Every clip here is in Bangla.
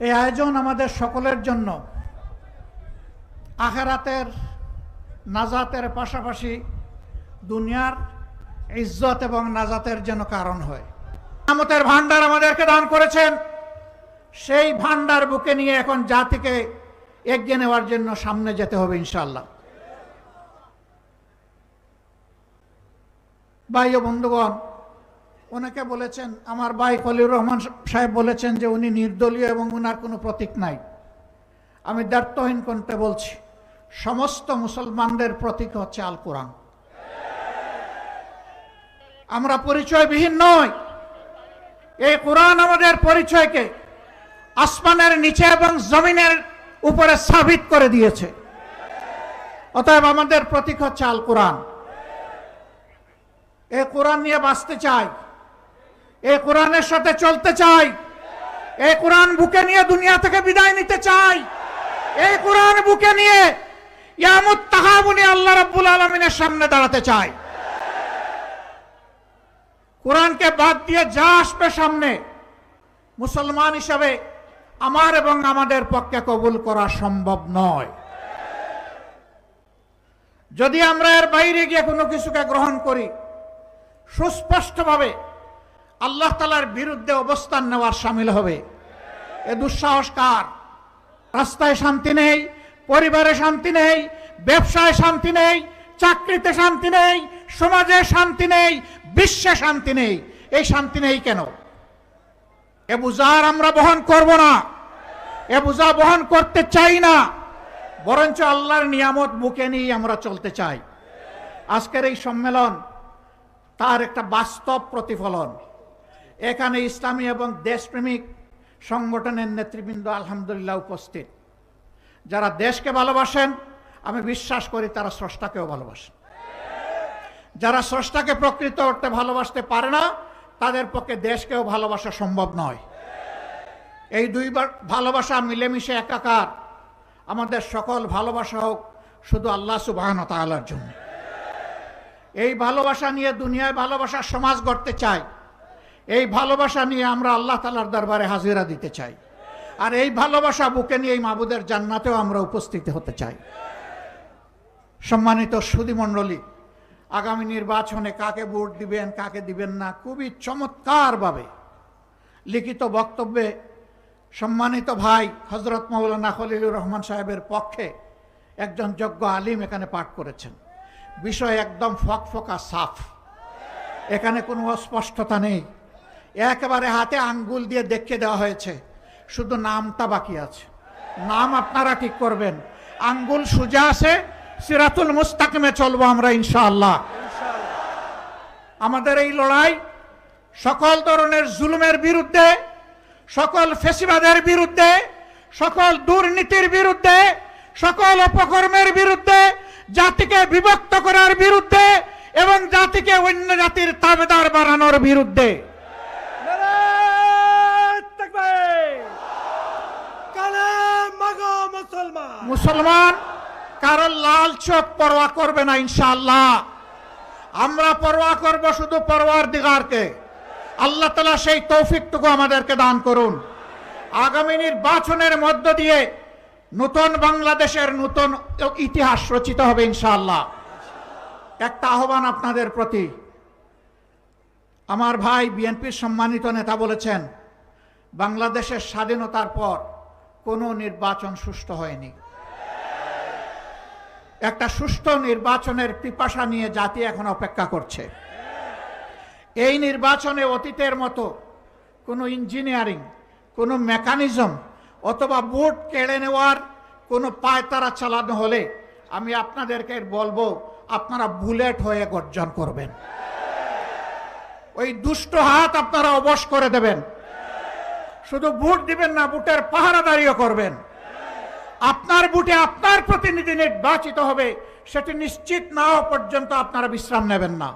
এই আয়োজন আমাদের সকলের জন্য। আখেরাতের নাজাতের পাশাপাশি দুনিয়ার ইজ্জত এবং নাজাতের যেন কারণ হয়। আমতের ভান্ডার আমাদেরকে দান করেছেন। সেই ভান্ডার বুকে নিয়ে এখন জাতিকে এগিয়ে নেওয়ার জন্য সামনে যেতে হবে ইনশাল্লাহ ভাই বন্ধুগণ ওনাকে বলেছেন, আমার ভাই খলিউর রহমান সাহেব বলেছেন যে উনি নির্দলীয় এবং উনার কোনো প্রতীক নাই। আমি দ্বার্থহীন কণ্ঠে বলছি, সমস্ত মুসলমানদের প্রতীক হচ্ছে আল কোরআন। আমরা পরিচয়বিহীন নই। এই কোরআন আমাদের পরিচয়কে আসমানের নিচে এবং জমিনের উপরে সাবিত করে দিয়েছে। অতএব আমাদের প্রতীক হচ্ছে আল কোরআন। এই কোরআন নিয়ে বাঁচতে চাই। এই কোরআনের সাথে চলতে চাই। এই কোরআন বুকে নিয়ে দুনিয়া থেকে বিদায় নিতে চাই। এই কোরআন বুকে নিয়ে ইয়ামুত তাহাবুনি আল্লাহ রাব্বুল আলমিনের সামনে দাঁড়াতে চাই। কোরআনকে বাদ দিয়ে যা আসবে সামনে, মুসলমান হিসাবে আমার এবং আমাদের পক্ষে কবুল করা সম্ভব নয়। যদি আমরা এর বাইরে গিয়ে কোনো কিছুকে গ্রহণ করি, সুস্পষ্টভাবে আল্লাহ তালার বিরুদ্ধে অবস্থান নেওয়ার সামিল হবে। এ দুঃসাহস কার? রাস্তায় শান্তি নেই, পরিবারে শান্তি নেই, ব্যবসায় শান্তি নেই, চাকরিতে শান্তি নেই, সমাজে শান্তি নেই, বিশ্বে শান্তি নেই। এই শান্তি নেই কেন? এ বুঝার আমরা বহন করব না। এ বুঝা বহন করতে চাই না। বরঞ্চ আল্লাহর নিয়ামত বুকে নিয়ে আমরা চলতে চাই। আজকের এই সম্মেলন তার একটা বাস্তব প্রতিফলন। এখানে ইসলামী এবং দেশপ্রেমিক সংগঠনের নেতৃবৃন্দ আলহামদুলিল্লাহ উপস্থিত। যারা দেশকে ভালোবাসেন, আমি বিশ্বাস করি তারা স্রষ্টাকেও ভালোবাসেন। যারা স্রষ্টাকে প্রকৃত অর্থে ভালোবাসতে পারে না, তাদের পক্ষে দেশকেও ভালোবাসা সম্ভব নয়। এই দুইবার ভালোবাসা মিলেমিশে একাকার। আমাদের সকল ভালোবাসা হোক শুধু আল্লাহ সুবাহন তালার জন্য। এই ভালোবাসা নিয়ে দুনিয়ায় ভালোবাসার সমাজ গড়তে চাই এই ভালোবাসা নিয়ে আমরা আল্লাহ তালার দরবারে হাজিরা দিতে চাই। আর এই ভালোবাসা বুকে নিয়ে এই মাবুদের জান্নাতেও আমরা উপস্থিত হতে চাই। সম্মানিত সুদীমণ্ডলী আগামী নির্বাচনে কাকে ভোট দিবেন, কাকে দিবেন না, খুবই চমৎকারভাবে লিখিত বক্তব্যে সম্মানিত ভাই হজরত মৌলানা খলিলুর রহমান সাহেবের পক্ষে একজন যোগ্য আলিম এখানে পাঠ করেছেন। বিষয় একদম ফকফকা সাফ। এখানে কোনো অস্পষ্টতা নেই। একেবারে হাতে আঙ্গুল দিয়ে দেখিয়ে দেওয়া হয়েছে। শুধু নামটা বাকি আছে। নাম আপনারা ঠিক করবেন। আঙ্গুল সোজা আছে, সিরাতুল মুস্তাকিমে চলবো আমরা ইনশাআল্লাহ। আমাদের এই লড়াই সকল ধরনের জুলুমের বিরুদ্ধে, সকল ফেসিবাদের বিরুদ্ধে, সকল দুর্নীতির বিরুদ্ধে, সকল অপকর্মের বিরুদ্ধে, জাতিকে বিভক্ত করার বিরুদ্ধে এবং জাতিকে অন্য জাতির তাবেদার বাড়ানোর বিরুদ্ধে। মুসলমান। মুসলমান কারও লাল চোখ পরোয়া করবে না ইনশাআল্লাহ। আমরা পরোয়া করব শুধু পরোয়ার দিগারকে। আল্লাহ তালা সেই তৌফিকটুকু আমাদেরকে দান করুন। আগামী নির্বাচনের মধ্য দিয়ে নতুন বাংলাদেশের নতুন ইতিহাস রচিত হবে ইনশাআল্লাহ। একটা আহ্বান আপনাদের প্রতি। আমার ভাই বিএনপির সম্মানিত নেতা বলেছেন, বাংলাদেশের স্বাধীনতার পর কোনো নির্বাচন সুষ্ঠু হয়নি। একটা সুষ্ঠু নির্বাচনের পিপাসা নিয়ে জাতি এখন অপেক্ষা করছে। এই নির্বাচনে অতীতের মতো কোনো ইঞ্জিনিয়ারিং, কোনো মেকানিজম অথবা ভোট কেড়ে নেওয়ার কোনো পায়তারা চালানো হলে আমি আপনাদেরকে বলব, আপনারা বুলেট হয়ে গর্জন করবেন। ওই দুষ্ট হাত আপনারা অবশ করে দেবেন। শুধু ভোট দিবেন না, ভোটের পাহারাদারিও করবেন। আপনার বুটে আপনার প্রতিনিধি নির্বাচিত হবে, সেটি নিশ্চিত না হওয়া পর্যন্ত আপনারা বিশ্রাম নেবেন না।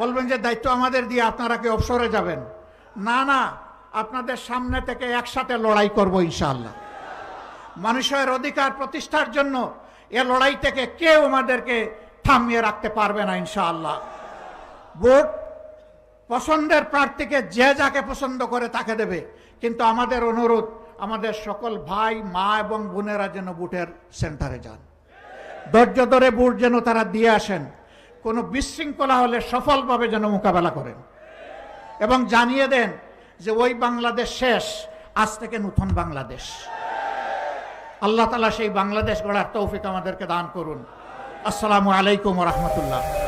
বলবেন যে, দায়িত্ব আমাদের দিয়ে আপনারা কি অবসরে যাবেন? না না, আপনাদের সামনে থেকে একসাথে লড়াই করব ইনশাআল্লাহ। মানুষের অধিকার প্রতিষ্ঠার জন্য এ লড়াই থেকে কেউ আমাদেরকে থামিয়ে রাখতে পারবে না ইনশাআল্লাহ। ভোট পছন্দের প্রার্থীকে যে যাকে পছন্দ করে তাকে দেবে। কিন্তু আমাদের অনুরোধ, আমাদের সকল ভাই, মা এবং বোনেরা যেন বুটের সেন্টারে যান। ধৈর্য ধরে বুট যেন তারা দিয়ে আসেন। কোনো বিশৃঙ্খলা হলে সফলভাবে যেন মোকাবেলা করেন। এবং জানিয়ে দেন যে ওই বাংলাদেশ শেষ, আজ থেকে নতুন বাংলাদেশ। আল্লাহ তালা সেই বাংলাদেশ গড়ার তৌফিক আমাদেরকে দান করুন। আসসালামু আলাইকুম রহমতুল্লাহ।